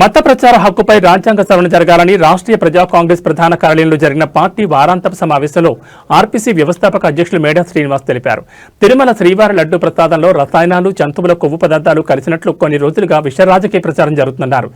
మత ప్రచార హక్కుపై రాజ్యాంగ సవరణ జరగాలని రాష్ట్రీయ ప్రజా కాంగ్రెస్ ప్రధాన కార్యాలయంలో జరిగిన పార్టీ వారాంతపు సమావేశంలో ఆర్పీసీ వ్యవస్థాపక అధ్యక్షులు మేడా శ్రీనివాస్ తెలిపారు. తిరుమల శ్రీవారి లడ్డు ప్రసాదంలో రసాయనాలు జంతువుల కొవ్వు పదార్థాలు కలిసినట్లు కొన్ని రోజులుగా విష రాజకీయ ప్రచారం జరుగుతుందన్నారు.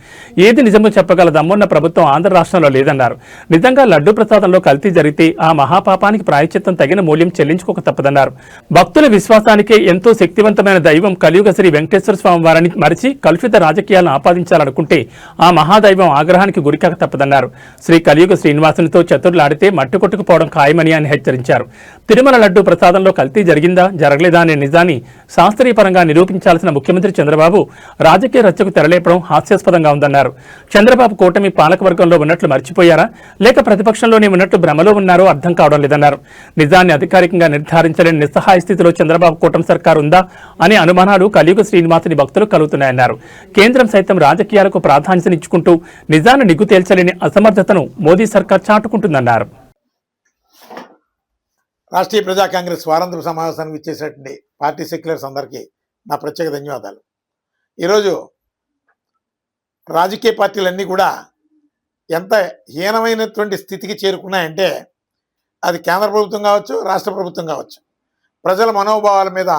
ఏది నిజమో చెప్పగల దమ్మున్న ప్రభుత్వం ఆంధ్ర రాష్ట్రంలో లేదన్నారు. నిజంగా లడ్డు ప్రసాదంలో కల్తీ జరిగితే ఆ మహాపాపానికి ప్రాయచిత్తం తగిన మూల్యం చెల్లించుకోక తప్పదన్నారు. భక్తుల విశ్వాసానికే ఎంతో శక్తివంతమైన దైవం కలియుగ శ్రీ వెంకటేశ్వర స్వామి వారిని మరిచి కలుషిత రాజకీయాలను ఆపాదించాలనుకుంటే ఆ మహాదైవం ఆగ్రహానికి గురికాక తప్పదన్నారు. శ్రీ కలియుగ శ్రీనివాసునితో చతుర్లాడితే మట్టు కొట్టుకుపోవడం ఖాయమని ఆయన హెచ్చరించారు. తిరుమల లడ్డు ప్రసాదంలో కల్తీ జరిగిందా జరగలేదా అనే నిజాన్ని శాస్త్రీయపరంగా నిరూపించాల్సిన ముఖ్యమంత్రి చంద్రబాబు రాజకీయ రచ్చకు తెరలేపడం హాస్యాస్పదంగా ఉందన్నారు. చంద్రబాబు కూటమి పాలకవర్గంలో ఉన్నట్లు మర్చిపోయారా? లేక ప్రతిపక్షంలోనే ఉన్నట్లు భ్రమలో ఉన్నారో అర్థం కావడం లేదన్నారు. నిజాన్ని అధికారికంగా నిర్ధారించలేని నిస్సహాయ స్థితిలో చంద్రబాబు కూటమి సర్కారు ఉందా అనే అనుమానాలు కలియుగ శ్రీనివాసుని భక్తులు కలుగుతున్నాయన్నారు. కేంద్రం సైతం రాజకీయాలకు ప్రాధాన్యతనిచ్చుకుంటూ నిజాన్ని నిగ్గు తేల్చలేని అసమర్థతను మోదీ సర్కార్ చాటుకుంటుందన్నారు. రాష్ట్రీయ ప్రజా కాంగ్రెస్ వారాంతర సమావేశానికి ఇచ్చేసినటువంటి పార్టీ సెక్యులర్స్ అందరికీ నా ప్రత్యేక ధన్యవాదాలు. ఈరోజు రాజకీయ పార్టీలన్నీ కూడా ఎంత హీనమైనటువంటి స్థితికి చేరుకున్నాయంటే అది కేంద్ర ప్రభుత్వం కావచ్చు రాష్ట్ర ప్రభుత్వం కావచ్చు. ప్రజల మనోభావాల మీద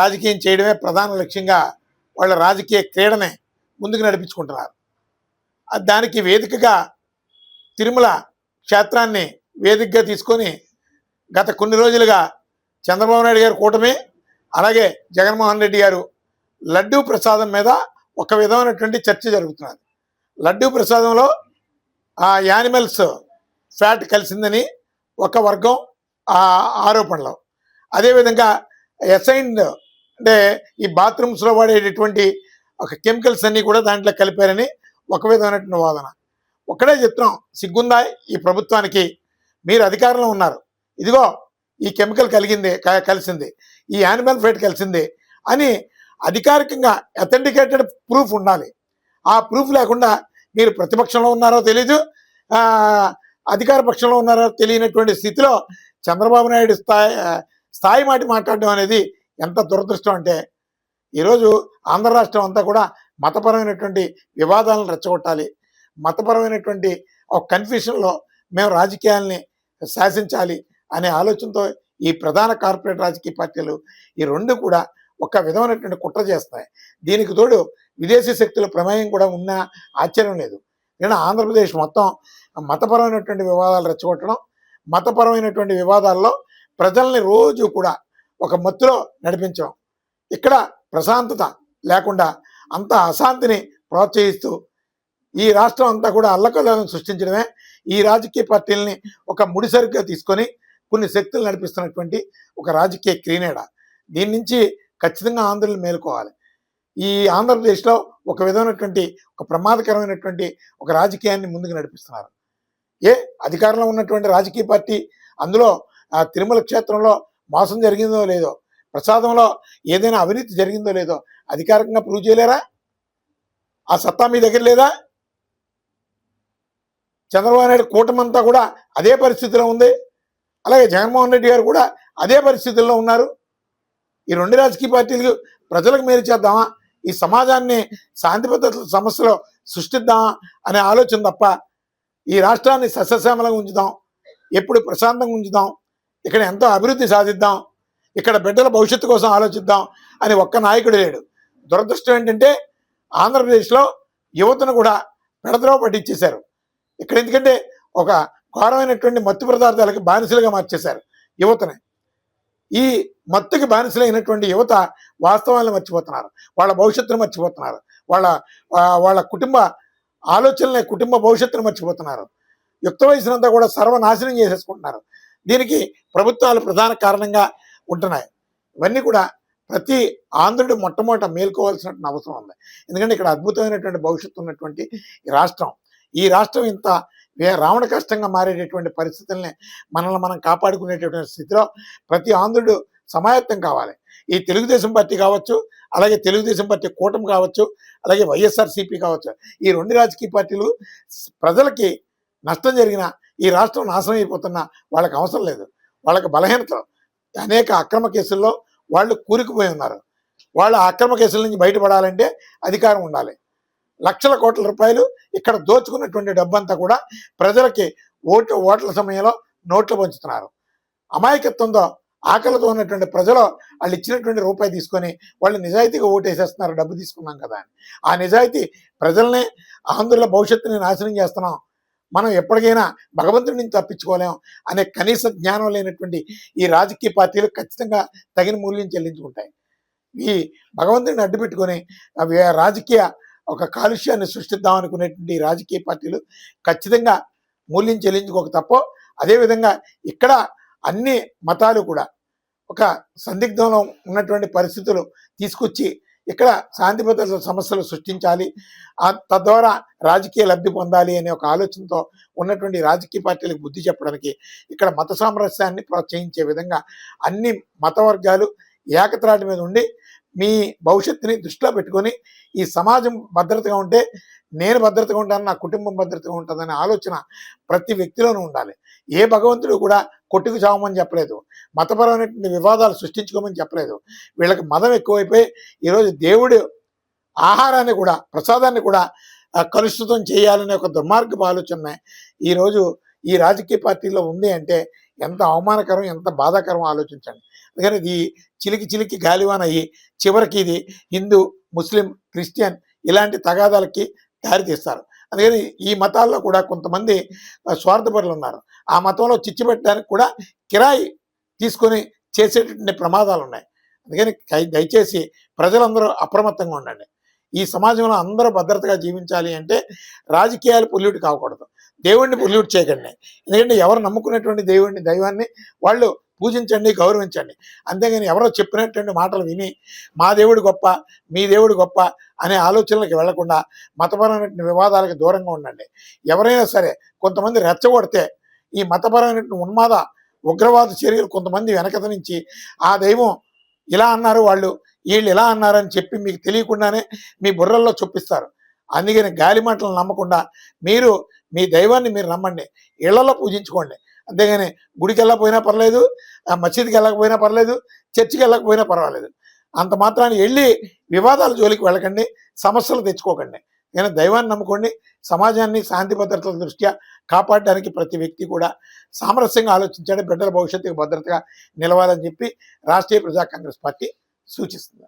రాజకీయం చేయడమే ప్రధాన లక్ష్యంగా వాళ్ళ రాజకీయ క్రీడనే ముందుకు నడిపించుకుంటున్నారు. దానికి వేదికగా తిరుమల క్షేత్రాన్ని వేదికగా తీసుకొని గత కొన్ని రోజులుగా చంద్రబాబు నాయుడు గారి కూటమి అలాగే జగన్మోహన్ రెడ్డి గారు లడ్డూ ప్రసాదం మీద ఒక విధమైనటువంటి చర్చ జరుగుతున్నది. లడ్డూ ప్రసాదంలో ఆ యానిమల్స్ ఫ్యాట్ కలిసిందని ఒక వర్గం ఆ ఆరోపణలు. అదేవిధంగా ఎసైన్డ్ అంటే ఈ బాత్రూమ్స్లో వాడేటటువంటి ఒక కెమికల్స్ అన్నీ కూడా దాంట్లో కలిపారని ఒక విధమైనటువంటి వాదన. ఒక్కడే చెప్తున్నాం సిగ్గుందా ఈ ప్రభుత్వానికి? మీరు అధికారంలో ఉన్నారు. ఇదిగో ఈ కెమికల్ కలిగింది కలిసింది. ఈ యానిమల్ ఫైట్ కలిసింది అని అధికారికంగా అథెంటికేటెడ్ ప్రూఫ్ ఉండాలి. ఆ ప్రూఫ్ లేకుండా మీరు ప్రతిపక్షంలో ఉన్నారో తెలీదు అధికార పక్షంలో ఉన్నారో తెలియనటువంటి స్థితిలో చంద్రబాబు నాయుడు స్థాయి స్థాయి మాటి మాట్లాడడం అనేది ఎంత దురదృష్టం అంటే ఈరోజు ఆంధ్ర రాష్ట్రం అంతా కూడా మతపరమైనటువంటి వివాదాలను రెచ్చగొట్టాలి. మతపరమైనటువంటి ఒక కన్ఫ్యూషన్లో మేము రాజకీయాల్ని శాసించాలి అనే ఆలోచనతో ఈ ప్రధాన కార్పొరేట్ రాజకీయ పార్టీలు ఈ రెండు కూడా ఒక విధమైనటువంటి కుట్ర చేస్తాయి దీనికి తోడు విదేశీ శక్తుల ప్రమేయం కూడా ఉన్నా ఆశ్చర్యం లేదు. నేను ఆంధ్రప్రదేశ్ మొత్తం మతపరమైనటువంటి వివాదాలు రెచ్చగొట్టడం మతపరమైనటువంటి వివాదాల్లో ప్రజల్ని రోజు కూడా ఒక మత్తులో నడిపించడం. ఇక్కడ ప్రశాంతత లేకుండా అంత అశాంతిని ప్రోత్సహిస్తూ ఈ రాష్ట్రం అంతా కూడా అల్లకల్లోలను సృష్టించడమే ఈ రాజకీయ పార్టీలని ఒక ముడిసరుగ్గా తీసుకొని కొన్ని శక్తులు నడిపిస్తున్నటువంటి ఒక రాజకీయ క్రీనేడ. దీని నుంచి ఖచ్చితంగా ఆంధ్రులు మేలుకోవాలి. ఈ ఆంధ్రప్రదేశ్లో ఒక విధమైనటువంటి ఒక ప్రమాదకరమైనటువంటి ఒక రాజకీయాన్ని ముందుకు నడిపిస్తున్నారు. ఏ? అధికారంలో ఉన్నటువంటి రాజకీయ పార్టీ అందులో ఆ తిరుమల క్షేత్రంలో మోసం జరిగిందో లేదో ప్రసాదంలో ఏదైనా అవినీతి జరిగిందో లేదో అధికారికంగా ప్రూవ్ చేయలేరా? ఆ సత్తా మీ దగ్గర లేదా? చంద్రబాబు నాయుడు కూటమంతా కూడా అదే పరిస్థితిలో ఉంది. అలాగే జగన్మోహన్ రెడ్డి గారు కూడా అదే పరిస్థితుల్లో ఉన్నారు. ఈ రెండు రాజకీయ పార్టీలు ప్రజలకు మేలు చేద్దామా? ఈ సమాజాన్ని శాంతి భద్రతల సమస్యలో సృష్టిద్దామా అనే ఆలోచన తప్ప ఈ రాష్ట్రాన్ని సస్యశ్యామలంగా ఉంచుదాం ఎప్పుడు ప్రశాంతంగా ఉంచుదాం ఇక్కడ ఎంతో అభివృద్ధి సాధిద్దాం ఇక్కడ బిడ్డల భవిష్యత్తు కోసం ఆలోచిద్దాం అని ఒక్క నాయకుడు లేడు. దురదృష్టం ఏంటంటే ఆంధ్రప్రదేశ్లో యువతను కూడా పెడదలో పట్టించేశారు. ఇక్కడ ఎందుకంటే ఒక ఘోరమైనటువంటి మత్తు పదార్థాలకి బానిసలుగా మార్చేశారు యువతని. ఈ మత్తుకి బానిసలైనటువంటి యువత వాస్తవాలను మర్చిపోతున్నారు. వాళ్ళ భవిష్యత్తును మర్చిపోతున్నారు. వాళ్ళ వాళ్ళ కుటుంబ ఆలోచనలే కుటుంబ భవిష్యత్తును మర్చిపోతున్నారు. యుక్త వయసునంతా కూడా సర్వనాశనం చేసేసుకుంటున్నారు. దీనికి ప్రభుత్వాలు ప్రధాన కారణంగా ఉంటున్నాయి. ఇవన్నీ కూడా ప్రతి ఆంధ్రుడు మొట్టమొదట మేల్కోవాల్సినటువంటి అవసరం ఉంది. ఎందుకంటే ఇక్కడ అద్భుతమైనటువంటి భవిష్యత్తు ఉన్నటువంటి ఈ రాష్ట్రం. ఈ రాష్ట్రం ఇంత వే- రావణ కష్టంగా మారేటటువంటి పరిస్థితుల్ని మనల్ని మనం కాపాడుకునేటటువంటి స్థితిలో ప్రతి ఆంధ్రుడు సమాయత్తం కావాలి. ఈ తెలుగుదేశం పార్టీ కావచ్చు అలాగే తెలుగుదేశం పార్టీ కూటమి కావచ్చు అలాగే వైఎస్ఆర్సీపీ కావచ్చు. ఈ రెండు రాజకీయ పార్టీలు ప్రజలకి నష్టం జరిగిన ఈ రాష్ట్రం నాశనం అయిపోతున్నా వాళ్ళకి అవసరం లేదు. వాళ్ళకి బలహీనతలు అనేక అక్రమ కేసుల్లో వాళ్ళు కూరుకుపోయి ఉన్నారు. వాళ్ళు అక్రమ కేసుల నుంచి బయటపడాలంటే అధికారం ఉండాలి. లక్షల కోట్ల రూపాయలు ఇక్కడ దోచుకున్నటువంటి డబ్బంతా కూడా ప్రజలకి ఓటు ఓట్ల సమయంలో నోట్లు పంచుతున్నారు. అమాయకత్వంతో ఆకలితో ఉన్నటువంటి ప్రజలు వాళ్ళు ఇచ్చినటువంటి రూపాయి తీసుకొని వాళ్ళు నిజాయితీగా ఓటేసేస్తున్నారు డబ్బు తీసుకున్నాం కదా అని. ఆ నిజాయితీ ప్రజల్ని ఆంధ్రుల భవిష్యత్తుని నాశనం చేస్తున్నాం. మనం ఎప్పటికైనా భగవంతుడి నుంచి తప్పించుకోలేం అనే కనీస జ్ఞానం లేనటువంటి ఈ రాజకీయ పార్టీలు ఖచ్చితంగా తగిన మూల్యం చెల్లించుకుంటాయి. ఈ భగవంతుడిని అడ్డు పెట్టుకొని రాజకీయ ఒక కాలుష్యాన్ని సృష్టిద్దాం అనుకునేటువంటి రాజకీయ పార్టీలు ఖచ్చితంగా మూల్యం చెల్లించుకోక తప్ప అదేవిధంగా ఇక్కడ అన్ని మతాలు కూడా ఒక సందిగ్ధంలో ఉన్నటువంటి పరిస్థితులు తీసుకొచ్చి ఇక్కడ శాంతి భద్రత సమస్యలు సృష్టించాలి. ఆ తద్వారా రాజకీయ లబ్ధి పొందాలి అనే ఒక ఆలోచనతో ఉన్నటువంటి రాజకీయ పార్టీలకు బుద్ధి చెప్పడానికి ఇక్కడ మత సామరస్యాన్ని ప్రోత్సహించే విధంగా అన్ని మత వర్గాలు ఏకత్రాటి మీద ఉండి మీ భవిష్యత్తుని దృష్టిలో పెట్టుకొని ఈ సమాజం భద్రతగా ఉంటే నేను భద్రతగా ఉంటాను నా కుటుంబం భద్రతగా ఉంటుందనే ఆలోచన ప్రతి వ్యక్తిలోనూ ఉండాలి. ఏ భగవంతుడు కూడా కొట్టుకు చావమని చెప్పలేదు. మతపరమైనటువంటి వివాదాలు సృష్టించుకోమని చెప్పలేదు. వీళ్ళకి మతం ఎక్కువైపోయి ఈరోజు దేవుడు ఆహారాన్ని కూడా ప్రసాదాన్ని కూడా కలుషితం చేయాలనే ఒక దుర్మార్గపు ఆలోచన ఈరోజు ఈ రాజకీయ పార్టీలో ఉంది అంటే ఎంత అవమానకరం ఎంత బాధాకరం ఆలోచించండి. అందుకని ఇది చిలికి చిలికి గాలివానయ్యి చివరికి ఇది హిందూ ముస్లిం క్రిస్టియన్ ఇలాంటి తగాదాలకి దారితీస్తారు అందుకని ఈ మతాల్లో కూడా కొంతమంది స్వార్థపరులు ఉన్నారు. ఆ మతంలో చిచ్చు పెట్టడానికి కూడా కిరాయి తీసుకొని చేసేటటువంటి ప్రమాదాలు ఉన్నాయి. అందుకని దయచేసి ప్రజలందరూ అప్రమత్తంగా ఉండండి. ఈ సమాజంలో అందరూ భద్రతగా జీవించాలి అంటే రాజకీయాలు పొల్యూట్ కాకూడదు. దేవుణ్ణి పొల్యూట్ చేయకండి. ఎందుకంటే ఎవరు నమ్ముకునేటువంటి దేవుడిని దైవాన్ని వాళ్ళు పూజించండి గౌరవించండి. అంతేగాని ఎవరో చెప్పినటువంటి మాటలు విని మా దేవుడు గొప్ప మీ దేవుడు గొప్ప అనే ఆలోచనలకు వెళ్ళకుండా మతపరమైన వివాదాలకు దూరంగా ఉండండి. ఎవరైనా సరే కొంతమంది రెచ్చగొడితే ఈ మతపరమైన ఉన్మాద ఉగ్రవాద చర్యలు కొంతమంది వెనకత నుంచి ఆ దైవం ఇలా అన్నారు వాళ్ళు వీళ్ళు ఇలా అన్నారని చెప్పి మీకు తెలియకుండానే మీ బుర్రల్లో చొప్పిస్తారు. అందుకని గాలి మాటలు నమ్మకుండా మీరు మీ దైవాన్ని మీరు నమ్మండి. ఇళ్ళలో పూజించుకోండి. అంతేగాని గుడికి వెళ్ళకపోయినా పర్లేదు ఆ మసీదుకి వెళ్ళకపోయినా పర్లేదు చర్చికి వెళ్ళకపోయినా పర్వాలేదు. అంత మాత్రాన్ని వెళ్ళి వివాదాల జోలికి వెళ్ళకండి సమస్యలు తెచ్చుకోకండి. కానీ దైవాన్ని నమ్ముకోండి సమాజాన్ని శాంతి భద్రతల దృష్ట్యా కాపాడడానికి ప్రతి వ్యక్తి కూడా సామరస్యంగా ఆలోచించాడు బిడ్డల భవిష్యత్తుకు భద్రతగా నిలవాలని చెప్పి రాష్ట్రీయ ప్రజా కాంగ్రెస్ పార్టీ సూచిస్తుంది.